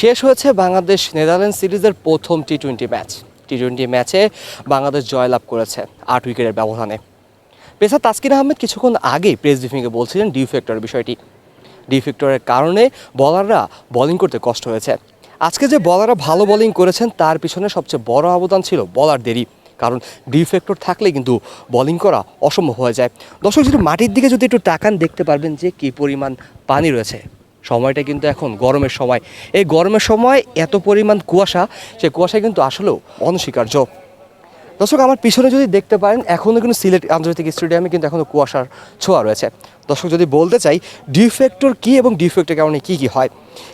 শেষ হয়েছে বাংলাদেশ নেদারল্যান্ড সিরিজের প্রথম T twenty match. T twenty ম্যাচে বাংলাদেশ জয়লাভ করেছে আট উইকেটের ব্যবধানে। পেসার তাসকিন আহমেদ কিছুক্ষণ আগেই প্রেস ব্রিফিংয়ে বলছিলেন ডিউ ফ্যাক্টরের বিষয়টি। ডিফেক্টরের কারণে বলাররা বোলিং করতে কষ্ট হয়েছে। আজকে যে বলাররা ভালো বোলিং করেছেন, তার পিছনে সবচেয়ে বড় অবদান ছিল বলারদেরই কারণ ডিফেক্টর থাকলে কিন্তু বোলিং করা অসম্ভব হয়ে যায়। দর্শক, যদি মাটির দিকে যদি একটু তাকান, দেখতে পারবেন যে কী পরিমাণ পানি রয়েছে। সময়টা কিন্তু এখন গরমের সময়। এই গরমের সময় এত পরিমাণ কুয়াশা, সে কুয়াশা কিন্তু আসলেও অনস্বীকার্য। দর্শক, আমার পিছনে যদি দেখতে পারেন এখনও কিন্তু সিলেট আন্তর্জাতিক স্টেডিয়ামে কিন্তু এখনও কুয়াশার ছোঁয়া রয়েছে। দর্শক, যদি বলতে চাই, ডিফেক্টর কী এবং ডিফেক্টের কারণে কী কী হয়?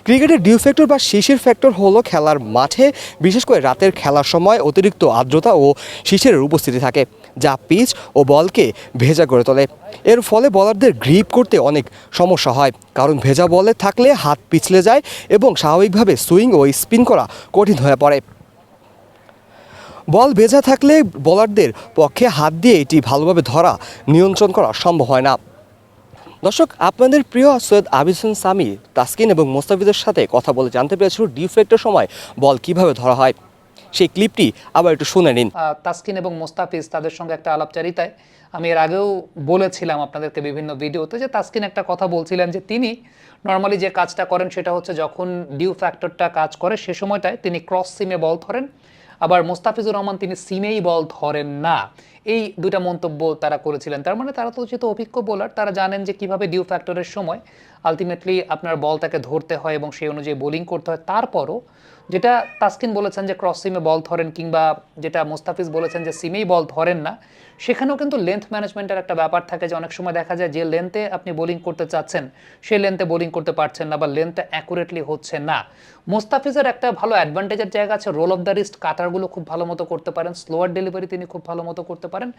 ক্রিকেটের ডিউ ফ্যাক্টর বা শিশির ফ্যাক্টর হলো খেলার মাঠে, বিশেষ করে রাতের খেলার সময় অতিরিক্ত আর্দ্রতা ও শিশিরের উপস্থিতি থাকে, যা পিচ ও বলকে ভেজা করে তোলে। এর ফলে বলারদের গ্রিপ করতে অনেক সমস্যা হয়, কারণ ভেজা বলে থাকলে হাত পিছলে যায় এবং স্বাভাবিকভাবে সুইং ও স্পিন করা কঠিন হয়ে পড়ে। বল ভেজা থাকলে বলারদের পক্ষে হাত দিয়ে এটি ভালোভাবে ধরা নিয়ন্ত্রণ করা সম্ভব হয় না। দর্শক, আপনাদের প্রিয় সৈয়দ আবিসুন সামি, তাসকিন এবং মোস্তাফিজের সাথে কথা বলে জানতে পেরেছিল ডিফ্লেক্টের সময় বল কীভাবে ধরা হয়। সেই ক্লিপটি আবার একটু শুনে নিন। তাসকিন এবং মোস্তাফিজ তাদের সঙ্গে একটা আলাপচারিতায়। আমি এর আগেও বলেছিলাম আপনাদেরকে বিভিন্ন ভিডিওতে যে তাসকিন একটা কথা বলছিলেন যে তিনি নর্মালি যে কাজটা করেন সেটা হচ্ছে যখন ডিউ ফ্যাক্টরটা কাজ করে সে সময়টায় তিনি ক্রস সিমে বল ধরেন। আবার মোস্তাফিজুর রহমান তিনি সিমেই বল ধরেন না। এই দুটা মন্তব্য তারা করেছিলেন। তার মানে তারা তো যেহেতু অভিজ্ঞ বোলার তারা জানেন যে কীভাবে ডিউ ফ্যাক্টরের সময় আলটিমেটলি আপনার বলটাকে ধরতে হয় এবং সেই অনুযায়ী বোলিং করতে হয়। তারপরও যেটা তাসকিন বলেছেন যে ক্রস সিমে বল ধরেন কিংবা যেটা মুস্তাফিজ বলেছেন যে সিমেই বল ধরেন না, সেখানেও কিন্তু লেন্থ ম্যানেজমেন্টের একটা ব্যাপার থাকে যে অনেক সময় দেখা যায় যে লেন্থে আপনি বোলিং করতে চাচ্ছেন, সেই লেন্থে বোলিং করতে পারছেন না বা লেন্থটা অ্যাকুরেটলি হচ্ছে না। মোস্তাফিজের একটা ভালো অ্যাডভান্টেজের জায়গা আছে রোল অফ দ্য রিস্ট কাটারগুলো খুব ভালো মতো করতে পারেন স্লোয়ার ডেলিভারি তিনি খুব ভালো মতো করতে পারেন।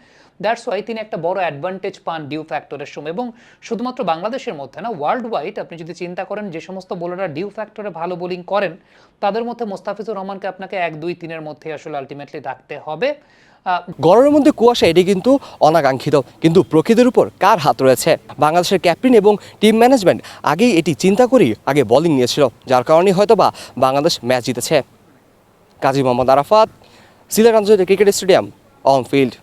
দ্যাটস ওয়াই তিনি একটা বড় অ্যাডভান্টেজ পান ডিউ ফ্যাক্টরের সময় এবং শুধুমাত্র বাংলাদেশের মধ্যে না ওয়ার্ল্ড ওয়াইড আপনি যদি চিন্তা করেন যে সমস্ত বোলাররা ডিউ ফ্যাক্টরে ভালো বোলিং করেন, তাদের মধ্যে মোস্তাফিজুর রহমানকে আপনাকে এক, দুই, তিনের মধ্যে আসলে আলটিমেটলি রাখতে হবে। গরমের মধ্যে কুয়াশা, এটি কিন্তু অনাকাঙ্ক্ষিত। কিন্তু প্রকৃতির উপর কার হাত রয়েছে? বাংলাদেশের ক্যাপ্টেন এবং টিম ম্যানেজমেন্ট আগেই এটি চিন্তা করেই আগে বোলিং নিয়েছিল, যার কারণেই হয়তো বা বাংলাদেশ ম্যাচ জিতেছে। কাজী মোহাম্মদ আরাফাত, সিলেট আন্তর্জাতিক ক্রিকেট স্টেডিয়াম অন ফিল্ড